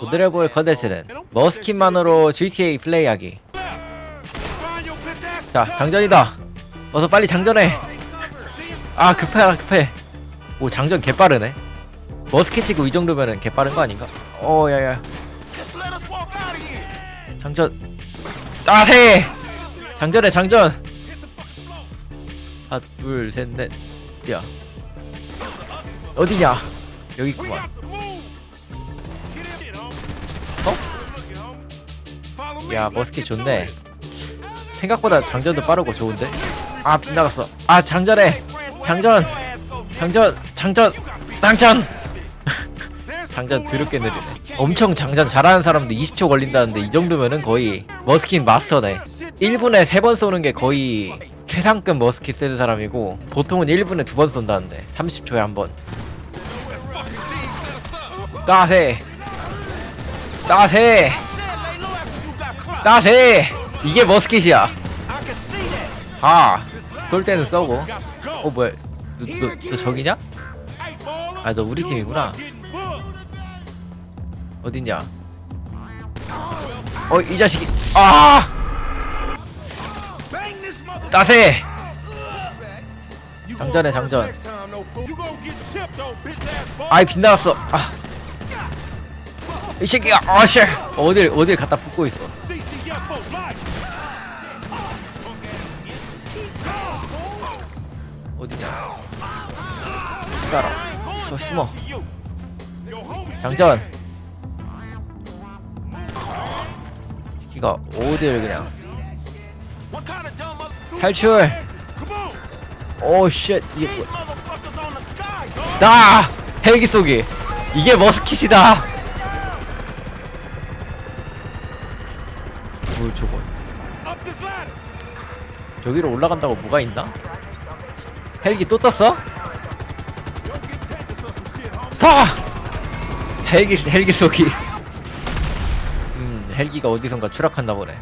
오늘의 볼 컨텐츠는 머스킨만으로 GTA 플레이하기. 자 장전이다. 어서 빨리 장전해. 아 급해 급해. 오 장전 개빠르네. 머스켓 치고 이 정도면은 개빠른 거 아닌가? 어 야야. 장전. 따세! 장전해 장전. 하나 둘셋넷. 야 어디냐? 여기 있구만 야 머스켓 좋네. 생각보다 장전도 빠르고 좋은데? 아 빗나갔어. 아 장전해. 장전. 장전. 장전. 장전. 장전 드럽게 느리네. 엄청 장전 잘하는 사람도 20초 걸린다는데 이 정도면은 거의 머스킨 마스터네. 1분에 3번 쏘는 게 거의 최상급 머스킷 쓰는 사람이고 보통은 1분에 2번 쏜다는데 30초에 한 번. 따세. 따세 따세. 이게 머스킷이야. 아쏠 때는 쏘고. 어 뭐야. 너, 너, 너 저기냐? 아 너 우리 팀이구나. 어딨냐? 어 이 자식이. 아! 따세. 장전해 장전. 아이 빗나갔어. 아 이 새끼야 아씨. 어딜 어딜 갖다 붓고 있어 어디냐? 따라. 저 숨어. 장전. 새끼가 어딜 그냥. 탈출. 오 쉣 이게 뭐야? 나! 헬기 쏘기. 이게 머스킷이다 뭐 저거 저기로 올라간다고 뭐가 있나? 헬기 또 떴어? 타! 헬기 헬기 쏘기 음 헬기가 어디선가 추락한다 보네